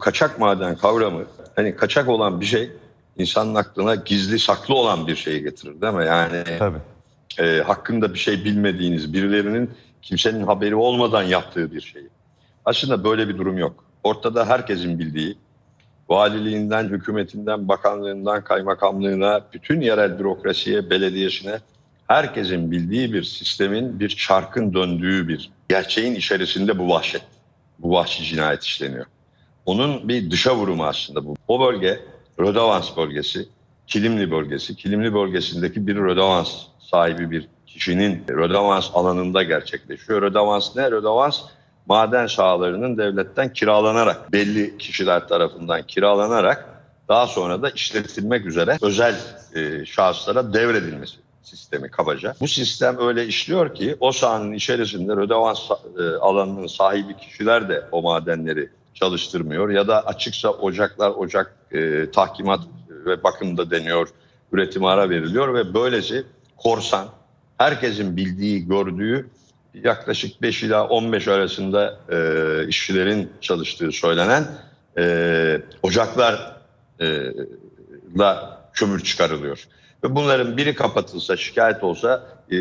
kaçak maden kavramı hani kaçak olan bir şey insanın aklına gizli saklı olan bir şeyi getirir değil mi? Yani Tabii. e, hakkında bir şey bilmediğiniz birilerinin kimsenin haberi olmadan yaptığı bir şey. Aslında böyle bir durum yok. Ortada herkesin bildiği valiliğinden, hükümetinden, bakanlığından, kaymakamlığına, bütün yerel bürokrasiye, belediyesine herkesin bildiği bir sistemin, bir çarkın döndüğü bir gerçeğin içerisinde bu vahşet, bu vahşi cinayet işleniyor. Onun bir dışa vurumu aslında bu. O bölge Rödavans bölgesi, Kilimli bölgesi. Kilimli bölgesindeki bir Rödavans sahibi bir kişinin Rödavans alanında gerçekleşiyor. Rödavans ne? Rödavans maden sahalarının devletten kiralanarak, belli kişiler tarafından kiralanarak daha sonra da işletilmek üzere özel e, şahıslara devredilmesi sistemi kabaca. Bu sistem öyle işliyor ki o sahanın içerisinde Rödavans e, alanının sahibi kişiler de o madenleri çalıştırmıyor ya da açıksa ocaklar ocak e, tahkimat ve bakımda deniyor, üretim ara veriliyor ve böylece korsan herkesin bildiği, gördüğü yaklaşık 5 ila 15 arasında e, işçilerin çalıştığı söylenen e, ocaklarla kömür çıkarılıyor. Ve bunların biri kapatılsa, şikayet olsa e,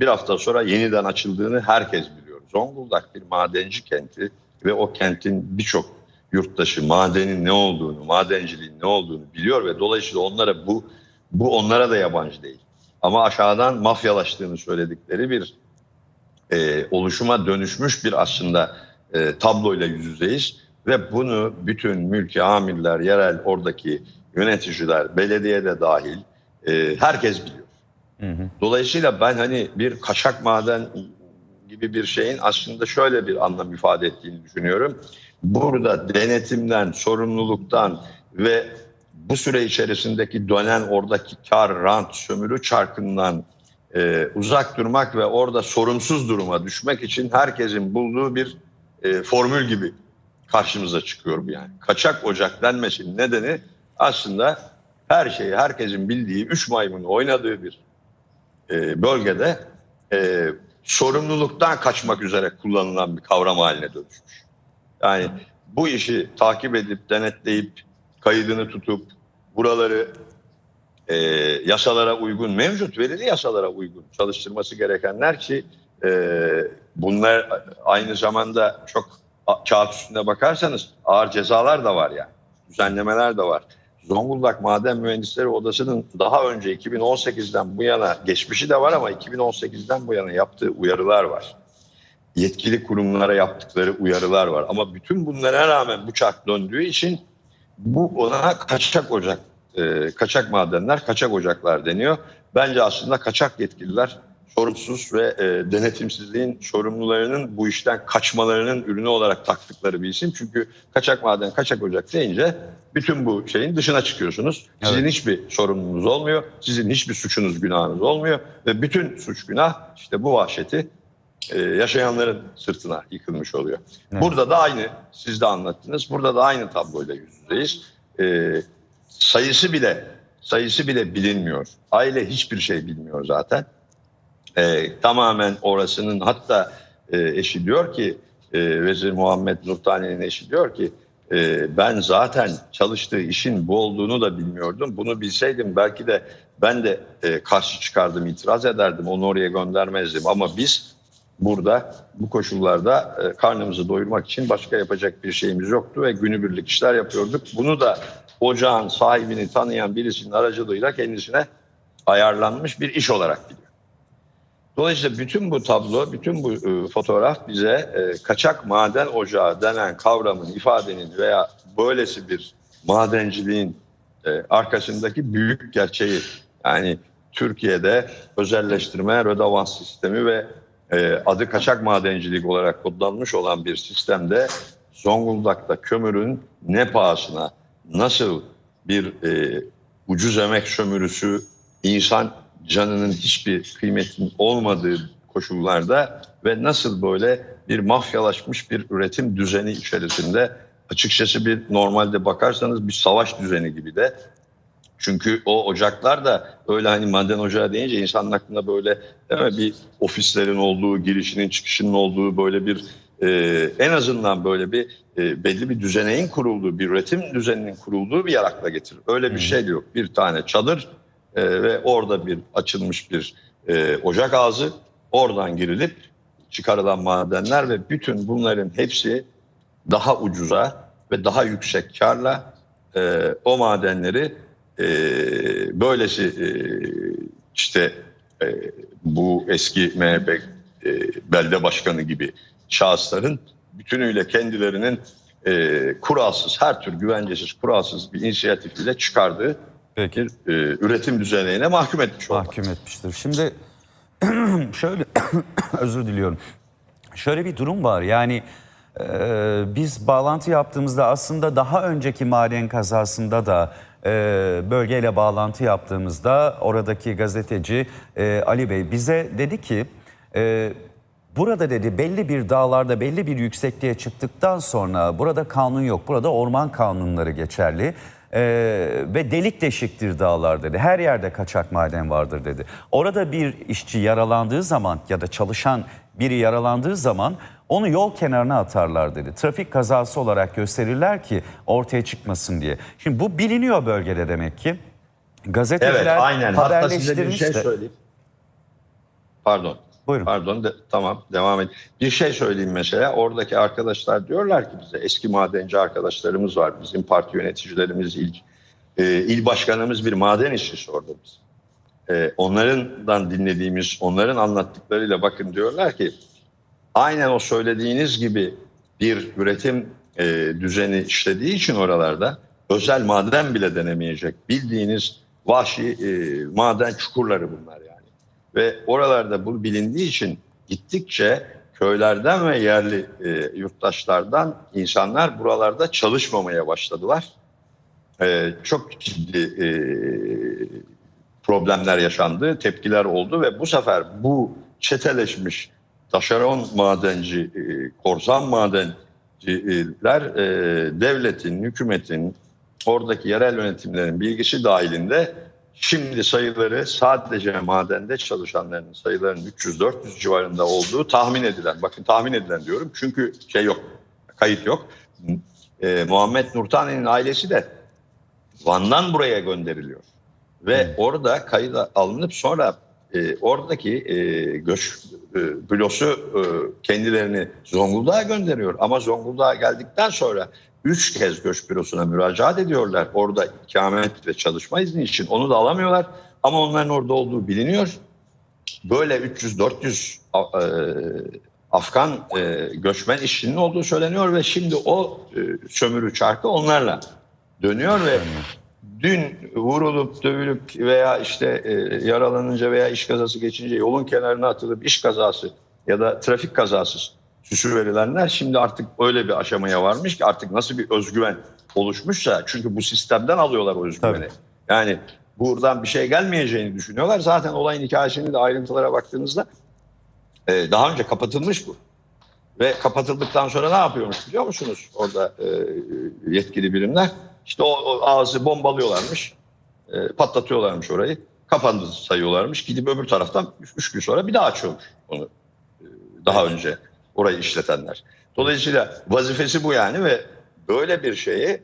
bir hafta sonra yeniden açıldığını herkes biliyor. Zonguldak bir madenci kenti ve o kentin birçok yurttaşı madenin ne olduğunu, madenciliğin ne olduğunu biliyor ve dolayısıyla onlara bu bu onlara da yabancı değil. Ama aşağıdan mafyalaştığını söyledikleri bir e, oluşuma dönüşmüş bir aslında e, tabloyla yüz yüzeyiz ve bunu bütün mülki amirler, yerel oradaki yöneticiler, belediye de dahil e, herkes biliyor. Hı hı. Dolayısıyla ben hani bir kaçak maden gibi bir şeyin aslında şöyle bir anlam ifade ettiğini düşünüyorum. Burada denetimden, sorumluluktan ve bu süre içerisindeki dönen oradaki kar, rant, sömürü çarkından e, uzak durmak ve orada sorumsuz duruma düşmek için herkesin bulduğu bir e, formül gibi karşımıza çıkıyor bu yani. Kaçak ocak denmesinin nedeni aslında her şeyi herkesin bildiği üç maymun oynadığı bir e, bölgede e, sorumluluktan kaçmak üzere kullanılan bir kavram haline dönüşmüş. Yani bu işi takip edip denetleyip kaydını tutup buraları e, yasalara uygun mevcut verili yasalara uygun çalıştırması gerekenler ki e, bunlar aynı zamanda çok kağıt üstünde bakarsanız ağır cezalar da var yani düzenlemeler de var. Zonguldak Maden Mühendisleri Odası'nın daha önce 2018'den bu yana geçmişi de var ama 2018'den bu yana yaptığı uyarılar var. Yetkili kurumlara yaptıkları uyarılar var. Ama bütün bunlara rağmen bu çark döndüğü için bu ona kaçak ocak, e, kaçak madenler, kaçak ocaklar deniyor. Bence aslında kaçak yetkililer sorumsuz ve e, denetimsizliğin sorumlularının bu işten kaçmalarının ürünü olarak taktıkları bir isim. Çünkü kaçak maden, kaçak ocak deyince bütün bu şeyin dışına çıkıyorsunuz. Sizin Evet. hiçbir sorumluluğunuz olmuyor. Sizin hiçbir suçunuz, günahınız olmuyor. Ve bütün suç günah işte bu vahşeti e, yaşayanların sırtına yıkılmış oluyor. Evet. Burada da aynı, siz de anlattınız. Burada da aynı tabloyla yüz yüzeyiz. E, sayısı bile, sayısı bile bilinmiyor. Aile hiçbir şey bilmiyor zaten. E, tamamen orasının hatta e, eşi diyor ki, e, Vezir Muhammed Nurtani'nin eşi diyor ki, e, ben zaten çalıştığı işin bu olduğunu da bilmiyordum. Bunu bilseydim belki de ben de e, karşı çıkardım, itiraz ederdim, onu oraya göndermezdim. Ama biz burada bu koşullarda e, karnımızı doyurmak için başka yapacak bir şeyimiz yoktu ve günübirlik işler yapıyorduk. Bunu da ocağın sahibini tanıyan birisinin aracılığıyla kendisine ayarlanmış bir iş olarak biliyor. Dolayısıyla bütün bu tablo, bütün bu e, fotoğraf bize e, kaçak maden ocağı denen kavramın, ifadenin veya böylesi bir madenciliğin e, arkasındaki büyük gerçeği yani Türkiye'de özelleştirme, rödavans sistemi ve e, adı kaçak madencilik olarak kodlanmış olan bir sistemde Zonguldak'ta kömürün ne pahasına nasıl bir e, ucuz emek sömürüsü insan canının hiçbir kıymetinin olmadığı koşullarda ve nasıl böyle bir mafyalaşmış bir üretim düzeni içerisinde açıkçası bir normalde bakarsanız bir savaş düzeni gibi de çünkü o ocaklar da öyle hani maden ocağı deyince insanın aklına böyle değil mi, bir ofislerin olduğu, girişinin çıkışının olduğu böyle bir e, en azından böyle bir e, belli bir düzeneğin kurulduğu, bir üretim düzeninin kurulduğu bir yer akla getirir. Öyle bir şey yok. Bir tane çadır e, ve orada bir açılmış bir e, ocak ağzı, oradan girilip çıkarılan madenler ve bütün bunların hepsi daha ucuza ve daha yüksek karla e, o madenleri e, böylesi e, işte e, bu eski MHP e, belde başkanı gibi şahısların bütünüyle kendilerinin e, kuralsız, her tür güvencesiz, kuralsız bir inisiyatif ile çıkardığı Peki. bir e, üretim düzenine mahkum etmiş olmak. mahkum etmiştir. Şimdi şöyle özür diliyorum. Şöyle bir durum var. Yani e, biz bağlantı yaptığımızda aslında daha önceki maden kazasında da e, bölgeyle bağlantı yaptığımızda oradaki gazeteci e, Ali Bey bize dedi ki e, burada dedi belli bir dağlarda belli bir yüksekliğe çıktıktan sonra burada kanun yok. Burada orman kanunları geçerli. Ee, ve delik deşiktir dağlar dedi. Her yerde kaçak maden vardır dedi. Orada bir işçi yaralandığı zaman ya da çalışan biri yaralandığı zaman onu yol kenarına atarlar dedi. Trafik kazası olarak gösterirler ki ortaya çıkmasın diye. Şimdi bu biliniyor bölgede demek ki. Gazeteciler Evet aynen. Hatta size bir şey söyleyeyim. Pardon. Buyurun. Pardon de- tamam devam et. Bir şey söyleyeyim mesela oradaki arkadaşlar diyorlar ki bize eski madenci arkadaşlarımız var. Bizim parti yöneticilerimiz il, e, il başkanımız bir maden işçisi orada biz. E, onlardan dinlediğimiz onların anlattıklarıyla bakın diyorlar ki aynen o söylediğiniz gibi bir üretim e, düzeni işlediği için oralarda özel maden bile denemeyecek. Bildiğiniz vahşi e, maden çukurları bunlar yani. Ve oralarda bu bilindiği için gittikçe köylerden ve yerli e, yurttaşlardan insanlar buralarda çalışmamaya başladılar. E, çok ciddi e, problemler yaşandı, tepkiler oldu ve bu sefer bu çeteleşmiş taşeron madenci, e, korsan madenciler e, devletin, hükümetin, oradaki yerel yönetimlerin bilgisi dahilinde şimdi sayıları sadece madende çalışanların sayılarının 300-400 civarında olduğu tahmin edilen, bakın tahmin edilen diyorum çünkü şey yok, kayıt yok. E, Muhammed Nurtani'nin ailesi de Van'dan buraya gönderiliyor. Ve orada kayıda alınıp sonra e, oradaki e, göç e, bülosu e, kendilerini Zonguldak'a gönderiyor. Ama Zonguldak'a geldikten sonra üç kez göç bürosuna müracaat ediyorlar. Orada ikamet ve çalışma izni için onu da alamıyorlar. Ama onların orada olduğu biliniyor. Böyle 300-400 a- e, Afgan e, göçmen işçinin olduğu söyleniyor ve şimdi o e, sömürü çarkı onlarla dönüyor ve dün vurulup dövülüp veya işte yaralanınca veya iş kazası geçince yolun kenarına atılıp iş kazası ya da trafik kazası süsü verilenler şimdi artık öyle bir aşamaya varmış ki artık nasıl bir özgüven oluşmuşsa çünkü bu sistemden alıyorlar o özgüveni. Tabii. Yani buradan bir şey gelmeyeceğini düşünüyorlar. Zaten olayın hikayesini de ayrıntılara baktığınızda e, daha önce kapatılmış bu. Ve kapatıldıktan sonra ne yapıyormuş biliyor musunuz? Orada e, yetkili birimler işte o, o ağzı bombalıyorlarmış. E, patlatıyorlarmış orayı. Kapandı sayıyorlarmış. Gidip öbür taraftan 3 gün sonra bir daha açıyormuş onu. E, daha önce orayı işletenler. Dolayısıyla vazifesi bu yani ve böyle bir şeyi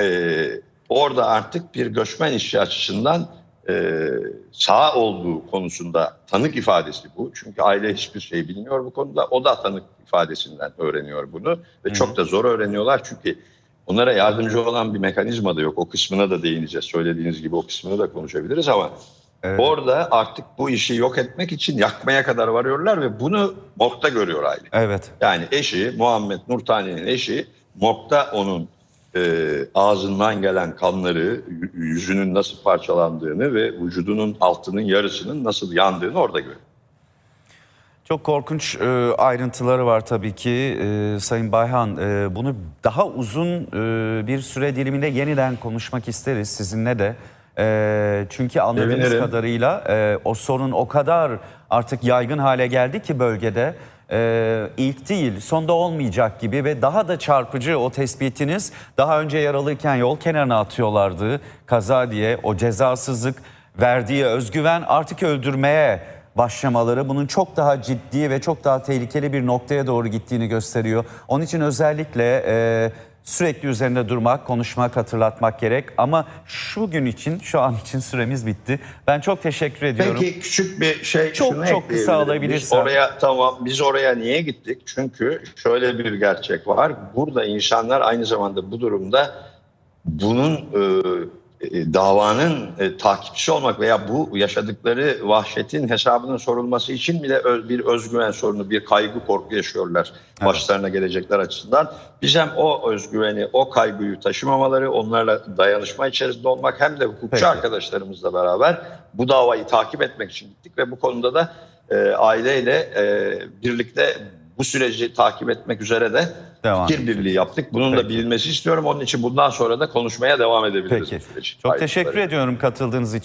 e, orada artık bir göçmen işçi açısından e, sağ olduğu konusunda tanık ifadesi bu. Çünkü aile hiçbir şey bilmiyor bu konuda. O da tanık ifadesinden öğreniyor bunu ve çok da zor öğreniyorlar çünkü onlara yardımcı olan bir mekanizma da yok. O kısmına da değineceğiz. Söylediğiniz gibi o kısmını da konuşabiliriz ama Evet. orada artık bu işi yok etmek için yakmaya kadar varıyorlar ve bunu morgda görüyor aile. Evet. Yani eşi Muhammed Nurtani'nin eşi morgda onun e, ağzından gelen kanları, yüzünün nasıl parçalandığını ve vücudunun altının yarısının nasıl yandığını orada görüyor. Çok korkunç e, ayrıntıları var tabii ki E, Sayın Bayhan. e, bunu daha uzun e, bir süre diliminde yeniden konuşmak isteriz sizinle de. E, çünkü anladığımız Sevinirim. kadarıyla e, o sorun o kadar artık yaygın hale geldi ki bölgede. E, ilk değil, sonda olmayacak gibi ve daha da çarpıcı o tespitiniz. Daha önce yaralıyken yol kenarına atıyorlardı kaza diye o cezasızlık verdiği özgüven artık öldürmeye başlamaları bunun çok daha ciddi ve çok daha tehlikeli bir noktaya doğru gittiğini gösteriyor. Onun için özellikle e, sürekli üzerinde durmak, konuşmak, hatırlatmak gerek. Ama şu gün için, şu an için süremiz bitti. Ben çok teşekkür ediyorum. Peki küçük bir şey Çok, çok kısa. Biz oraya tamam biz oraya niye gittik? Çünkü şöyle bir gerçek var. Burada insanlar aynı zamanda bu durumda bunun e, davanın e, takipçisi olmak veya bu yaşadıkları vahşetin hesabının sorulması için bile ö- bir özgüven sorunu, bir kaygı, korku yaşıyorlar başlarına gelecekler açısından. Biz hem o özgüveni, o kaygıyı taşımamaları, onlarla dayanışma içerisinde olmak hem de hukukçu Peki. arkadaşlarımızla beraber bu davayı takip etmek için gittik ve bu konuda da e, aileyle e, birlikte bu süreci takip etmek üzere de Devam fikir birliği yaptık. Bunun da Peki. bilinmesi istiyorum. Onun için bundan sonra da konuşmaya devam edebiliriz Peki. Çok teşekkür ediyorum katıldığınız için.